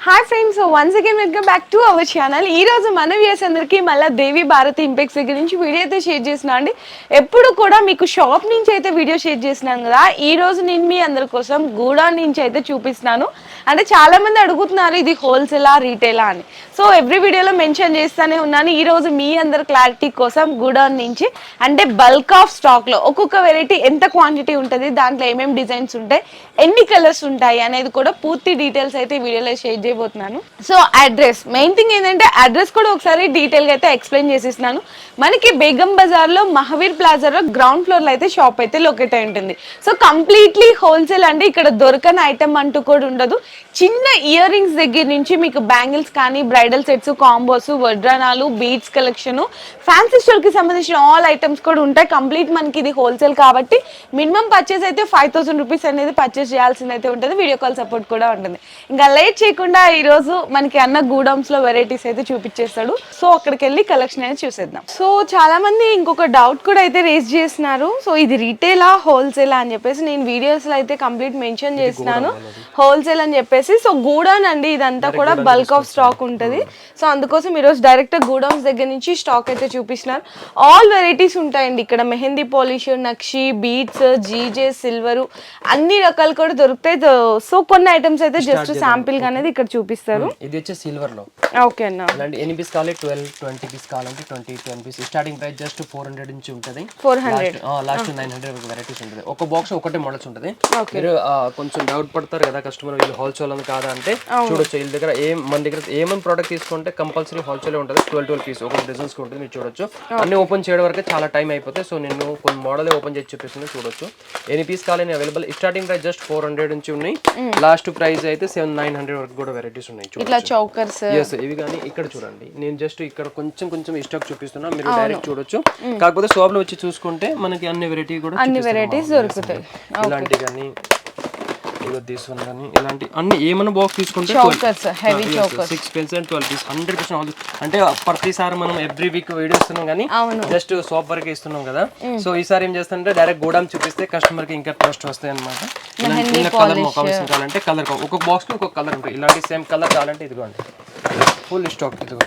Hi friends once again welcome back to our channel ఈ రోజు మన వ్యూస్ అందరికీ మళ్ళీ దేవి భారతి ఇంపెక్స్ దగ్గర నుంచి వీడియో అయితే షేర్ చేసినా అండి. ఎప్పుడు కూడా మీకు షాప్ నుంచి అయితే వీడియో షేర్ చేసినాను కదా. ఈ రోజు నేను మీ అందరి కోసం గూడౌన్ నుంచి అయితే చూపిస్తున్నాను. అంటే చాలా మంది అడుగుతున్నారు ఇది హోల్సేలా రీటైలా అని. సో ఎవ్రీ వీడియోలో మెన్షన్ చేస్తూనే ఉన్నాను. ఈ రోజు మీ అందరి క్లారిటీ కోసం గూడౌన్ నుంచి అంటే బల్క్ ఆఫ్ స్టాక్లో ఒక్కొక్క వెరైటీ ఎంత క్వాంటిటీ ఉంటుంది దాంట్లో ఏమేమి డిజైన్స్ ఉంటాయి ఎన్ని కలర్స్ ఉంటాయి అనేది కూడా పూర్తి డీటెయిల్స్ అయితే వీడియోలో షేర్ చేయబోతున్నాను. సో అడ్రస్ మెయిన్ థింగ్ ఏంటంటే అడ్రస్ కూడా ఒకసారి డీటెయిల్గా అయితే ఎక్స్ప్లెయిన్ చేసిస్తున్నాను. మనకి బేగం బజార్లో మహావీర్ ప్లాజాలో గ్రౌండ్ ఫ్లోర్లో అయితే షాప్ అయితే లొకేట్ అయి ఉంటుంది. సో కంప్లీట్లీ హోల్సేల్ అంటే ఇక్కడ దొరకని ఐటమ్ అంటూ కూడా ఉండదు. చిన్న ఇయర్ రింగ్స్ దగ్గర నుంచి మీకు బ్యాంగిల్స్ కానీ బ్రైడల్ సెట్స్ కాంబోస్ వడ్రానాలు బీడ్స్ కలెక్షన్ ఫ్యాన్సీ స్టోర్కి సంబంధించిన ఆల్ ఐటమ్స్ కూడా ఉంటాయి. కంప్లీట్ మనకి ఇది హోల్సేల్ కాబట్టి మినిమం పర్చేస్ అయితే ఫైవ్ థౌసండ్ రూపీస్ అనేది పర్చేస్ చేయాల్సింది అయితే ఉంటుంది. వీడియో కాల్ సపోర్ట్ కూడా ఉంటుంది. ఇంకా లేట్ చేయకుండా ఈ రోజు మనకి అన్న గూడమ్స్లో వెరైటీస్ అయితే చూపించేస్తాడు సో అక్కడికి వెళ్ళి కలెక్షన్ అనేది చూసేద్దాం. సో చాలా మంది ఇంకొక డౌట్ కూడా అయితే రేస్ చేస్తున్నారు. సో ఇది రీటైలా హోల్సేలా అని చెప్పేసి నేను వీడియోస్లో అయితే కంప్లీట్ మెన్షన్ చేస్తున్నాను. హోల్సేల్ అని చెప్పేసి సో గూడౌన్ అండి ఇదంతా కూడా బల్క్ ఆఫ్ స్టాక్ ఉంటుంది. సో అందుకోసం ఈరోజు డైరెక్ట్ గూడౌన్స్ దగ్గర నుంచి స్టాక్ అయితే చూపిస్తున్నారు. ఆల్ వెరైటీస్ ఉంటాయండి. ఇక్కడ మెహందీ పాలిష్ నక్షి బీట్స్ జీజే సిల్వర్ అన్ని రకాలు కూడా దొరుకుతాయి. సో కొన్ని ఐటమ్స్ అయితే జస్ట్ శాంపిల్గా అనేది ఇక్కడ చూపిస్తారు. ఇది వచ్చి సిల్వర్లో. ఓకే అన్న. ఇలాంటి ఎన్ని పీస్ కావాలి? ట్వెల్వ్ ట్వంటీ పీస్ కావాలంటే twenty twenty piece starting price just four hundred నుంచి ఉంటుంది. Four hundred last nine hundred varieties ఉంటుంది. ఒక బాక్స్ ఒకటే మోడల్స్ ఉంటుంది. మీరు ఆ, కొంచెం డౌట్ పడతారు కదా కస్టమర్ వీళ్ళు హోల్సేల్ అని కాదా అంటే చూడొచ్చు. వీళ్ళ దగ్గర ఏం మన దగ్గర ఏమేమి ప్రోడక్ట్ తీసుకుంటే కంపల్సరీ హోల్సేల్ ఉంటుంది. ట్వెల్వ్ ట్వెల్వ్ పీస్ ఒక డిజైన్స్ ఉంటుంది మీరు చూడొచ్చు. అన్ని ఓపెన్ చేయడం వరకు చాలా టైం అయిపోతాయి సో నేను కొన్ని మోడల్ ఓపెన్ చేసి చూపిస్తుంది చూడొచ్చు. ఎన్ని పీస్ కావాలి available starting price just four hundred నుంచి ఉన్నాయి. లాస్ట్ ప్రైస్ అయితే సెవెన్ నైన్ హండ్రెడ్ వరకు కూడా వెరైటీస్ ఉన్నాయి ఇట్లా చౌకర్స్. ఎస్ ఇవి కానీ ఇక్కడ చూడండి. నేను జస్ట్ ఇక్కడ కొంచెం కొంచెం స్టాక్ చూపిస్తున్నా. మీరు డైరెక్ట్ చూడొచ్చు. కాకపోతే షాప్లో వచ్చి చూసుకుంటే మనకి అన్ని వెరైటీ కూడా అన్ని Yes, దొరుకుతాయి. ఇలాంటి కానీ ఇదో తీసుకుని కానీ ఇలాంటి అన్ని ఏమైనా బాక్స్ తీసుకుంటే chokers heavy chokers six pens and twelve piece hundred percent అంటే ప్రతిసారి మనం ఎవ్రీ వీక్ వీడియో ఇస్తున్నాం కానీ. జస్ట్ షాప్ వరకే ఇస్తున్నాం కదా. సో ఈసారి ఏం చేస్తానంటే డైరెక్ట్ గోడామ్ చూపిస్తే కస్టమర్కి ఇంకా ట్రస్ట్ వస్తాయి అనమాట Mehendi కలర్. కావాల్సిన కావాలంటే కలర్ ఒక్కొక్క బాక్స్కి ఒక్కొక్క కలర్ ఉంటుంది. ఇలాంటి సేమ్ కలర్ కావాలంటే ఇదిగోండి. ఫుల్ స్టాక్ ఇదిగో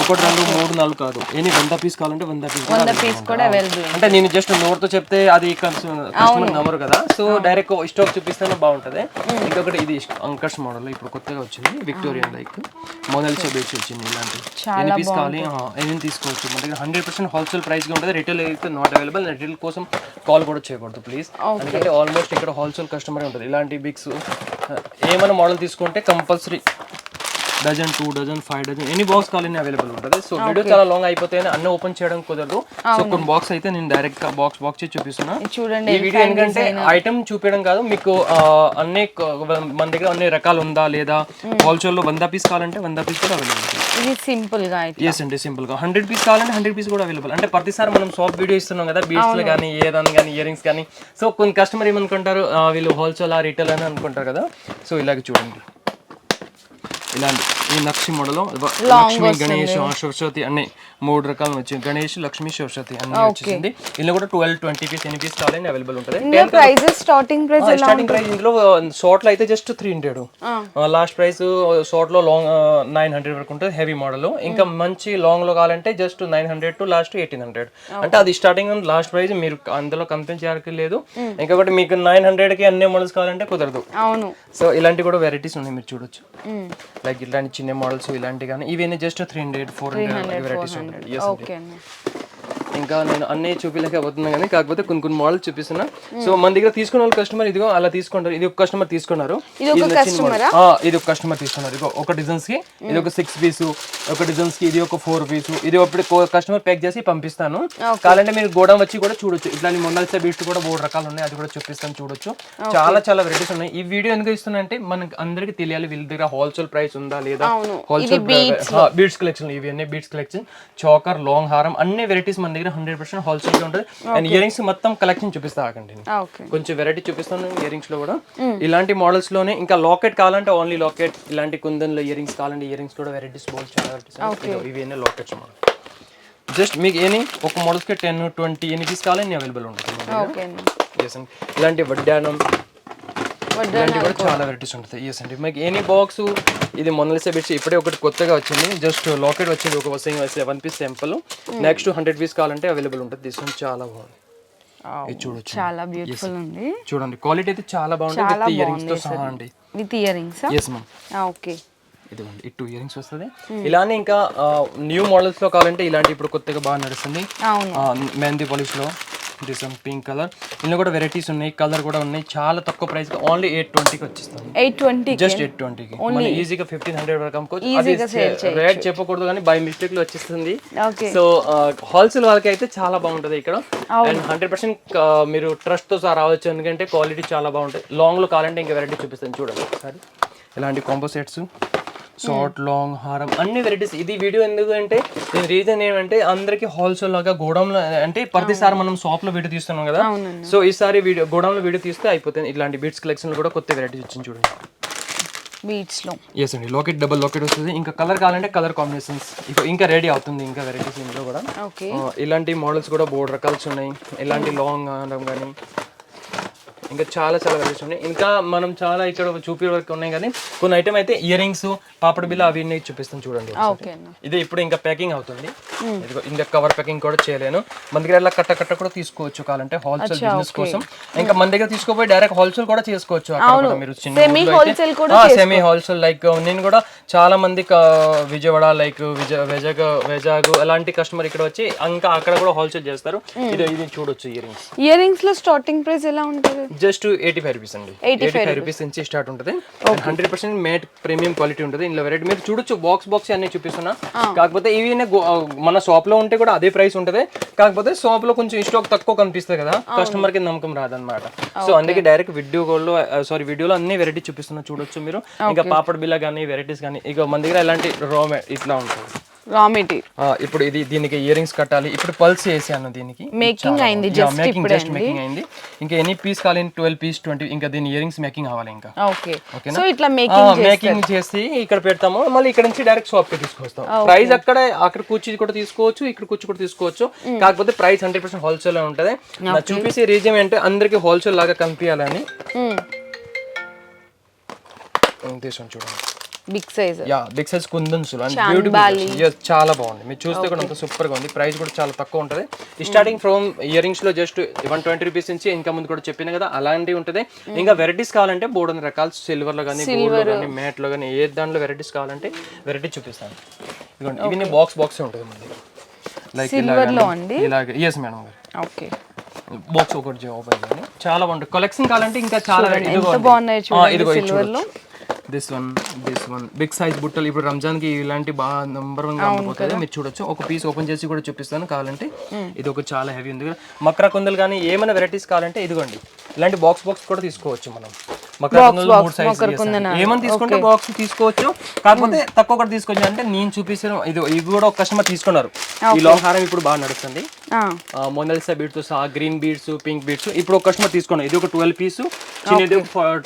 ఒకటి రెండు మూడు నాలుగు కాదు. ఎన్ని? వంద పీస్ కావాలంటే వంద పీస్ వంద పీస్ కూడా అవైలబుల్ అంటే నేను జస్ట్ నోట్తో చెప్తే అది కస్టమర్ నమ్మరు కదా. సో డైరెక్ట్ స్టాక్ చూపిస్తేనే బాగుంటది. ఇంకొకటి ఇది అంకర్స్ మోడల్ ఇప్పుడు కొత్తగా వచ్చింది. విక్టోరియన్ లైక్ మోనల్ బెడ్స్ వచ్చింది ఇలాంటి ఎన్ని పీస్ కావాలి? ఎన్ని తీసుకోవచ్చు? మన దగ్గర హండ్రెడ్ పర్సెంట్ హోల్సేల్ ప్రైస్గా ఉంటుంది. రిటైల్ అయితే నాట్ అవైలబుల్ రిటైల్ కోసం కాల్ కూడా చేయకూడదు ప్లీజ్ ఎందుకంటే ఆల్మోస్ట్ ఇక్కడ హోల్సేల్ కస్టమర్ ఉంటుంది. ఇలాంటి బిగ్స్ ఏమైనా మోడల్ తీసుకుంటే compulsory dozen two dozen five dozen ఎన్ని బాక్స్ కావాలని అవైలబుల్ ఉంటుంది. సో వీడియో చాలా లాంగ్ అయిపోతే అన్ని ఓపెన్ చేయడం కుదరదు. సో కొన్ని బాక్స్ అయితే నేను డైరెక్ట్గా బాక్స్ బాక్స్ చూపిస్తున్నా. చూడండి ఈ వీడియో ఎందుకంటే ఐటమ్ చూపించడం కాదు మీకు అన్ని మన దగ్గర అన్ని రకాలు ఉందా లేదా? హోల్సేల్లో వంద పీస్ కావాలంటే వంద పీస్ కూడా అవైలబుల్ ఇది సింపుల్గా అయితే. ఎస్ అండి సింపుల్గా. హండ్రెడ్ పీస్ కావాలంటే హండ్రెడ్ పీస్ కూడా అవైలబుల్ అంటే ప్రతిసారి మనం షాప్ వీడియో ఇస్తున్నాం కదా బీట్స్లో కానీ ఏదని కానీ ఇయర్ రింగ్స్ కానీ. సో కొన్ని కస్టమర్ ఏమనుకుంటారు? వీళ్ళు హోల్సేల్ ఆ రీటైల్ అని అనుకుంటారు కదా. సో ఇలాగ చూడండి. ఇలాంటి ఈ నక్షి మోడల్ లక్ష్మి గణేష్ సరస్వతి అన్ని మూడు రకాలు వచ్చింది గణేష్ లక్ష్మి సరస్వతి అన్ని వచ్చేసింది. ఇందులో కూడా ట్వెల్వ్ ట్వంటీ పీస్ ఎన్ని పీస్ కావాలని అవైలబుల్ ఉంటుంది. Prices starting price starting price ఇందులో షార్ట్లో అయితే just three hundred last price షార్ట్లో లాంగ్ నైన్ హండ్రెడ్ వరకు ఉంటుంది హెవీ మోడల్ ఇంకా మంచి లాంగ్లో కావాలంటే just nine hundred to last eighteen hundred అంటే అది స్టార్టింగ్ లాస్ట్ ప్రైస్ మీరు అందులో కంపెనీ చేయడానికి లేదు. ఇంకొకటి మీకు నైన్ హండ్రెడ్కి అన్ని మోడల్స్ కావాలంటే కుదరదు. అవును. సో ఇలాంటి కూడా వెరైటీస్ ఉన్నాయి మీరు చూడొచ్చు. లైక్ ఇలాంటి చిన్న మోడల్స్ ఇలాంటి కానీ ఇవన్నీ just three hundred four hundred varieties ఉంటాయి. ఓకే ఇంకా నేను అన్నీ చూపించలేకపోతున్నా కానీ కాకపోతే కొన్ని కొన్ని మోడల్ చూపిస్తున్నా. సో మన దగ్గర తీసుకున్న వాళ్ళు కస్టమర్ ఇదిగో అలా తీసుకుంటారు. ఇది ఒక కస్టమర్ తీసుకున్నారు. ఇది ఒక కస్టమర్ తీసుకున్నారు. ఇదిగో ఒక డిజైన్స్కి ఇది ఒక సిక్స్ పీస్ ఒక డిజైన్స్కి ఇది ఒక ఫోర్ పీస్ ఇది ఒకటి కస్టమర్ ప్యాక్ చేసి పంపిస్తాను. కావాలంటే మీరు గోడం వచ్చి కూడా చూడొచ్చు. ఇట్లాంటి మొండల్సే బీట్స్ కూడా మూడు రకాలు ఉన్నాయి. అది కూడా చూపిస్తాను చూడొచ్చు. చాలా చాలా వెరైటీస్ ఉన్నాయి. ఈ వీడియో ఎందుకు ఇస్తున్నా అంటే మనకి అందరికి తెలియాలి వీళ్ళ దగ్గర హోల్సేల్ ప్రైస్ ఉందా లేదా. హోల్సేల్ బీట్స్ కలెక్షన్ ఇవి అన్ని బీట్స్ కలెక్షన్ చోకర్ లాంగ్ హారం అన్ని వెరైటీస్ మన దగ్గర హండ్రెడ్ పర్సెంట్ హోల్సేల్గా ఉంటుంది. అండ్ ఇయర్ రింగ్స్ మొత్తం కలెక్షన్ చూపిస్తా ఆగండి కొంచెం వెరైటీ చూపిస్తాను ఇయర్ రింగ్స్లో కూడా. ఇలాంటి మోడల్స్లోనే ఇంకా లాకెట్ కావాలంటే ఓన్లీ లాకెట్ ఇలాంటి కుందన్లో ఇయర్ రింగ్స్ కావాలంటే ఇయర్ రింగ్స్ కూడా వెరైటీస్ బోల్స్ చాలా. ఇదిగో ఇవి లాకెట్స్ మోడల్ జస్ట్ మీకు ఎనీ ఒక మోడల్స్కి టెన్ ట్వంటీ ఎన్ని పీస్ కావాలి అవైలబుల్ ఉంటుంది ఇలాంటి వడ్డానం వడ్డా ఇలాంటివి కూడా చాలా వెరైటీస్ ఉంటాయి. ఎస్ అండి. మీకు ఎనీ బాక్స్ ఇది మొన్నలిసే బిట్స్ ఇప్పుడే ఒకటి కొత్తగా వచ్చింది. జస్ట్ లాకెట్ వచ్చింది ఒక seven piece temple next hundred piece కావాలంటే అవైలబుల్ ఉంటుంది. దిస్ వన్ చాలా బాగుంది. చూడొచ్చు. చాలా బ్యూటిఫుల్ ఉంది. చూడండి. క్వాలిటీ అయితే చాలా బాగుంటుంది చాలా విత్ ఇయరింగ్స్తో బాగుంది సహా అండి. With yes ma'am okay. ఇదిగోండి. ఈ టూ ఇయరింగ్స్ వస్తుంది ఇలానే ఇంకా న్యూ మోడల్స్లో కావాలంటే ఇలాంటి ఇప్పుడు కొత్తగా బాగా నడుస్తుంది. మెహందీ పాలిష్లో. దిస్ పింక్ కలర్ ఇందులో కూడా వెరైటీస్ ఉన్నాయి కలర్ కూడా ఉన్నాయి. చాలా తక్కువ ప్రైస్ ఓన్లీ ఎయిట్ ట్వంటీకి వచ్చేస్తుంది. ఎయిట్ ట్వంటీ జస్ట్ ఎయిట్ ట్వంటీకి మన ఈజీగా ఫిఫ్టీన్ హండ్రెడ్ వరకు అమ్ముకోవచ్చు. రేట్ చెప్పకూడదు కానీ బై మిస్టేక్లో వచ్చేస్తుంది. ఓకే సో హోల్సేల్ వాళ్ళకి అయితే చాలా బాగుంటుంది ఇక్కడ. అండ్ హండ్రెడ్ పర్సెంట్ మీరు ట్రస్ట్తో సహా రావచ్చు. ఎందుకంటే క్వాలిటీ చాలా బాగుంటుంది. లాంగ్లో కావాలంటే ఇంకా వెరైటీ చూపిస్తాను. చూడండి ఒకసారి. ఇలాంటి కాంబో సెట్స్ షార్ట్ లాంగ్ హారం అన్ని వెరైటీస్. ఇది వీడియో ఎందుకు అంటే దీని రీజన్ ఏమంటే అందరికి హోల్సేల్ లాగా గోడౌన్లో అంటే ప్రతిసారి మనం షాప్లో వీడియో తీస్తున్నాం కదా. సో ఈసారి వీడియో గోడౌన్లో వీడియో తీస్తే అయిపోతుంది. ఇలాంటి బీట్స్ కలెక్షన్ కూడా కొత్త వెరైటీస్ వచ్చింది చూడండి. బీచ్లో ఎస్ అండి. లాకెట్ డబుల్ లాకెట్ వస్తుంది. ఇంకా కలర్ కావాలంటే కలర్ కాంబినేషన్స్ ఇంకా రెడీ అవుతుంది ఇంకా వెరైటీస్ ఇందులో కూడా. ఇలాంటి మోడల్స్ కూడా బోర్డు రకాల్స్ ఉన్నాయి ఇలాంటి లాంగ్ హారం కానీ ఇంకా చాలా చాలా వెరైటీస్ ఉన్నాయి. ఇంకా మనం చాలా ఇక్కడ చూపే వరకు ఉన్నాయి కానీ కొన్ని ఐటమ్ అయితే ఇయర్ రింగ్స్ పాపడ బిల్ల అవి చూపిస్తాను చూడండి ఇది ఇప్పుడు ఇంకా ప్యాకింగ్ అవుతుంది. ఇంకా కవర్ ప్యాకింగ్ కూడా చేయలేను. మన దగ్గర ఇలా కట్ట కట్ట కూడా తీసుకోవచ్చు కావాలంటే హోల్సేల్ బిజినెస్ కోసం. ఇంకా మన దగ్గర తీసుకోపోయి డైరెక్ట్ హోల్సేల్ కూడా చేసుకోవచ్చు మీరు చిన్న సెమీ హోల్సేల్ లైక్ నేను కూడా చాలా మంది విజయవాడ లైక్ విజయ వెజాగ్ వెజాగ్ అలాంటి కస్టమర్ ఇక్కడ వచ్చి ఇంకా అక్కడ కూడా హోల్సేల్ చేస్తారు. ఇది ఇది చూడొచ్చు ఇయర్ రింగ్స్ ఇయర్ రింగ్స్లో స్టార్టింగ్ ప్రైస్ ఎలా ఉంటుంది? జస్ట్ ఎయిటీ ఫైవ్ రూపీస్ అండి ఎయిటీ ఫైవ్ రూపీస్ నుంచి స్టార్ట్ ఉంటుంది. Hundred percent matte premium quality ఉంటుంది ఇందులో వెరైటీ మీరు చూడొచ్చు బాక్స్ బాక్స్ అన్ని చూపిస్తున్నా. కాకపోతే ఇవి మన షాప్లో ఉంటే కూడా అదే ప్రైస్ ఉంటుంది. కాకపోతే షాప్లో కొంచెం స్టాక్ తక్కువ కనిపిస్తుంది కదా. కస్టమర్కి నమ్మకం రాదన్నమాట. సో అందుకే డైరెక్ట్ వీడియో కాల్లో సారీ వీడియోలో అన్ని వెరైటీ చూపిస్తున్నా చూడొచ్చు మీరు. ఇంకా పాపడ్ బిల్ల కానీ వెరైటీస్ కానీ ఇక మన దగ్గర ఎలాంటి రా ఇట్లా ఉంటుంది. రా మెటీరియల్ ఇప్పుడు ఇది దీనికి ఇయర్ రింగ్స్ కట్టాలి. ఇప్పుడు పల్స్ వేసాను దీనికి. Making అయింది just మేకింగ్ జస్ట్ మేకింగ్ అయింది. ఇంకా ఎన్ని పీస్ కావాలి? ట్వెల్వ్ పీస్ ట్వంటీ ఇంకా దీని ఇయర్ రింగ్స్ మేకింగ్ అవ్వాలి ఇంకా. ఓకే? సో ఇట్లా మేకింగ్ మేకింగ్ చేసి ఇక్కడ పెడతాము. మళ్ళీ ఇక్కడ నుంచి డైరెక్ట్ షాప్కి తీసుకొస్తాం. ప్రైస్ అక్కడ అక్కడ కూర్చి కూడా తీసుకోవచ్చు ఇక్కడ కూర్చి కూడా తీసుకోవచ్చు. కాకపోతే ప్రైస్ హండ్రెడ్ పర్సెంట్ హోల్సేల్ ఉంటది. నా చూపించే రీజన్ ఏంటంటే అందరికి హోల్సేల్ లాగా కనిపించాలని. తీసుకోండి చూడండి. Big size. Yeah big size కుందన్స్ బ్యూటిఫుల్ చాలా బాగుంది. మీరు చూస్తే కూడా అంత సూపర్గా ఉంది. ప్రైస్ కూడా చాలా తక్కువ ఉంటుంది. స్టార్టింగ్ ఫ్రమ్ ఇయర్ రింగ్స్లో జస్ట్ వన్ ట్వంటీ రూపీస్ నుంచి ఇంకా ముందు కూడా చెప్పిన కదా అలాంటివి ఉంటుంది. ఇంకా వెరైటీస్ కావాలంటే బోర్డు రకాలు సిల్వర్లో కానీ గోల్డ్లో కానీ మ్యాట్లో కానీ ఏ దాంట్లో వెరైటీస్ కావాలంటే వెరైటీ చూపిస్తాను. ఇదిగోండి ఇవన్నీ బాక్స్ బాక్స్ ఉంటుంది మన లైక్లో అండి? ఇలాగే. ఎస్ మేడం గారు. ఓకే బాక్స్ ఒకటి ఓపెన్ చేయండి. చాలా బాగుంటుంది. కలెక్షన్ కావాలంటే ఇంకా చాలా ఎంత బాగున్నాయో చూడండి సిల్వర్లో. This one this one big size బుట్టలు. ఇప్పుడు రంజాన్కి ఇలాంటి బాగా నంబర్ వన్గా అమ్ముతుంది మీరు చూడొచ్చు. ఒక పీస్ ఓపెన్ చేసి కూడా చూపిస్తాను కావాలంటే. ఇది ఒక చాలా హెవీ ఉంది మక్రా కొందలు కానీ ఏమైనా వెరైటీస్ కావాలంటే ఇదిగోండి. ఇలాంటి బాక్స్ బాక్స్ కూడా తీసుకోవచ్చు మనం. ఏమైనా తీసుకుంటే బాక్స్ తీసుకోవచ్చు. కాకపోతే తక్కువ కూడా తీసుకోవచ్చు. అంటే నేను చూపిస్తాను ఇది ఇవి కూడా ఒక కస్టమర్ తీసుకున్నారు. ఈ లాంగ్ హారం ఇప్పుడు బాగా నడుస్తుంది. మొనలిసా బీడ్స్ సహా గ్రీన్ బీడ్స్ పింక్ బీడ్స్ ఇప్పుడు ఒక కస్టమర్ తీసుకున్నారు ఇది ఒక ట్వెల్వ్ పీస్. చిన్నది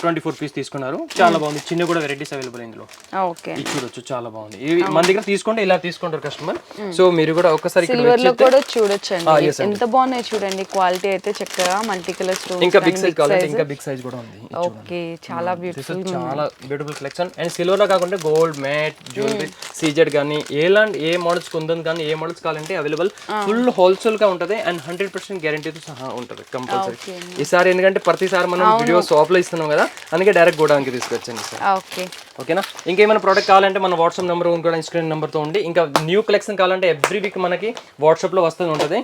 ట్వంటీ ఫోర్ పీస్ తీసుకున్నారు. చాలా బాగుంది. చిన్న కూడా వెరైటీస్ అవైలబుల్ ఇందులో. ఓకే. చూడొచ్చు. చాలా బాగుంది. ఇవి మన దగ్గర తీసుకుంటే ఇలా తీసుకుంటారు కస్టమర్. సో మీరు కూడా ఒకసారి సిల్వర్లో కూడా చూడొచ్చండి. ఎంత బాగున్నాయి చూడండి. క్వాలిటీ అయితే చక్కగా మల్టీ కలర్ స్టోన్స్ ఇంకా బిగ్ సైజ్ కావాలంటే ఇంకా బిగ్ సైజ్ కూడా ఉంది. ఓకే. చాలా బ్యూటిఫుల్ చాలా బ్యూటిఫుల్ కలెక్షన్ అండ్ సిల్వర్లో కాకుండా గోల్డ్ మ్యాట్ జ్యువెలరీ సీజెడ్ కానీ ఎలాంటి ఏ మోడల్స్ కొందని కానీ ఏ మోడల్స్ కావాలంటే అవైలబుల్ ఫుల్ హోల్సేల్ గా ఉంటది అండ్ హండ్రెడ్ పర్సెంట్ గ్యారంటీతో సహా ఉంటది కంపల్సరీ. ఈసారి ఎందుకంటే ప్రతిసారి మనం వీడియో షాప్లో ఇస్తున్నాం కదా అందుకే డైరెక్ట్ గోడానికి తీసుకొచ్చాను సార్ ఓకే. ఓకేనా? ఇంకేమైనా ప్రోడక్ట్ కావాలంటే మన వాట్సాప్ నెంబర్ కూడా స్క్రీన్ నెంబర్తో ఉంది ఇంకా న్యూ కలెక్షన్ కావాలంటే ఎవ్రీ వీక్ మనకి వాట్సాప్లో వస్తూ ఉంటుంది.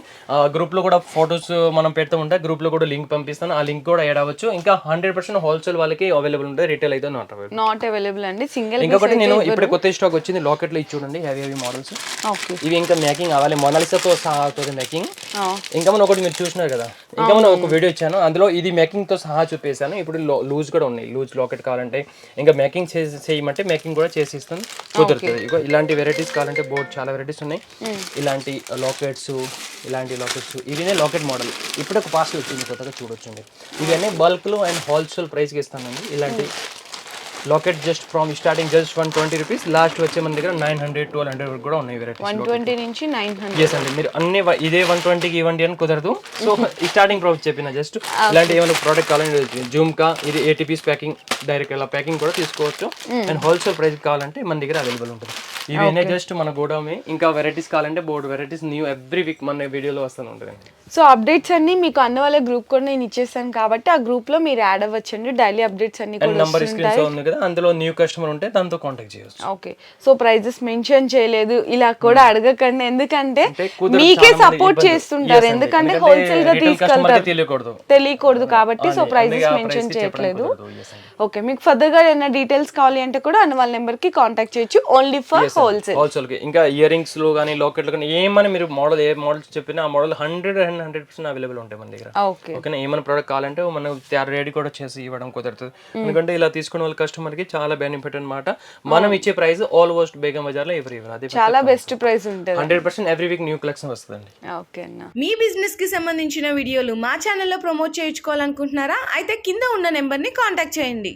గ్రూప్లో కూడా ఫొటోస్ మనం పెడుతూ ఉంటాయి గ్రూప్లో కూడా లింక్ పంపిస్తాను ఆ లింక్ కూడా యాడ్ అవ్వచ్చు. ఇంకా హండ్రెడ్ పర్సెంట్ హోల్సేల్ వాళ్ళకి అవైలబుల్ ఉంటుంది రీటైల్ అయితే నాట్ అవైలబుల్ నాట్ అవైలబుల్ అండి సింగిల్ ఇంకొకటి నేను ఇప్పుడే కొత్త స్టాక్ వచ్చింది లాకెట్లో ఇచ్చి చూడండి హెవీ హెవీ మోడల్స్ ఇవి ఇంకా మేకింగ్ అవ్వాలి. మొనాలిసాతో సహా అవుతుంది మేకింగ్ ఇంకా మనం ఒకటి మీరు చూసినారు కదా. ఇంకా మనం ఒక వీడియో ఇచ్చాను. అందులో ఇది మేకింగ్తో సహా చూపేశాను. ఇప్పుడు లూజ్ కూడా ఉన్నాయి. లూజ్ లాకెట్ కావాలంటే ఇంకా మేకింగ్ చేసి చేయమంటే మేకింగ్ కూడా చేసి ఇస్తాను. కుదురుతుంది. ఇలాంటి వెరైటీస్ కావాలంటే బోర్డ్ చాలా వెరైటీస్ ఉన్నాయి. ఇలాంటి లాకెట్స్ ఇలాంటి లాకెట్స్ ఇవినే లాకెట్ మోడల్ ఇప్పుడు ఒక పాస్ వచ్చింది. కొత్తగా చూడొచ్చండి. ఇవన్నీ బల్క్లో అండ్ హోల్సేల్ ప్రైస్కి ఇస్తానండి. ఇలాంటి locket just from starting just one twenty rupees last వచ్చే మన దగ్గర నైన్ హండ్రెడ్ ట్వెల్వ్ హండ్రెడ్ వరకు కూడా ఉన్నాయి వన్ వెరైటీస్ ట్వంటీ నుంచి నైన్ హండ్రెడ్ ఎస్ అండి. మీరు అన్ని ఇదే వన్ ట్వంటీకి ఇవ్వండి అని కుదరదు. సో స్టార్టింగ్ ప్రైస్ చెప్పిన జస్ట్ ఇలాంటి ఏమైనా ప్రోడక్ట్ కావాలంటే జూమ్ కా ఇది ఎయిటీ పీస్ ప్యాకింగ్ డైరెక్ట్ ఇలా ప్యాకింగ్ కూడా తీసుకోవచ్చు. అండ్ హోల్సేల్ ప్రైస్ కావాలంటే మన దగ్గర అవైలబుల్ ఉంటుంది. ఇవన్నీ జస్ట్ మన గోడౌమే ఇంకా వెరైటీస్ కావాలంటే board varieties new every week మన వీడియోలో వస్తూనే ఉంటుంది. సో అప్డేట్స్ అన్ని మీకు అన్న వాళ్ళ గ్రూప్ కూడా నేను ఇచ్చేసాను కాబట్టి ఆ గ్రూప్లో మీరు యాడ్ అవ్వచ్చండి. డైలీ అప్డేట్స్ అన్ని నంబర్ ఉంది కదా అందులో న్యూ కస్టమర్ ఉంటే దాంతో కాంటాక్ట్ చేయొచ్చు. ఓకే. సో ప్రైజెస్ మెన్షన్ చేయలేదు. ఇలా కూడా అడగకండి. ఎందుకంటే మీకే సపోర్ట్. చేస్తుంటారు. ఎందుకంటే హోల్సేల్గా తీసుకెళ్తారు. తెలియకూడదు. తెలియకూడదు కాబట్టి సో ప్రైజెస్ మెన్షన్ చేయట్లేదు. ఓకే మీకు ఫర్దర్గా ఏమైనా డీటెయిల్స్ కావాలి అంటే కూడా అన్న వాళ్ళ నెంబర్కి కాంటాక్ట్ చేయొచ్చు ఓన్లీ ఫర్ హోల్సేల్ హోల్సేల్ ఇంకా ఇయర్ రింగ్స్లో కానీ లాకెట్లో కానీ ఏమైనా మీరు మోడల్ ఏ మోడల్ చెప్పినా ఆ model hundred and hundred percent available ఉంటాయి మన దగ్గర. ఓకే. ఓకేనా? ఏమైనా ప్రోడక్ట్ కావాలంటే మనం రెడీ కూడా చేసి ఇవ్వడం కుదరదు. ఎందుకంటే ఇలా తీసుకున్న వాళ్ళ కస్టమర్కి చాలా బెనిఫిట్ అన్నమాట. మనం ఇచ్చే ప్రైస్ ఆల్మోస్ట్ బేగం బజార్లో ఎవరి అది చాలా బెస్ట్ ప్రైస్ ఉంటుంది. Hundred percent every week new collection వస్తుందండి. ఓకే అన్న మీ బిజినెస్కి సంబంధించిన వీడియోలు మా ఛానల్లో ప్రమోట్ చేయించుకోవాలనుకుంటున్నారా? అయితే కింద ఉన్న నెంబర్ని కాంటాక్ట్ చేయండి.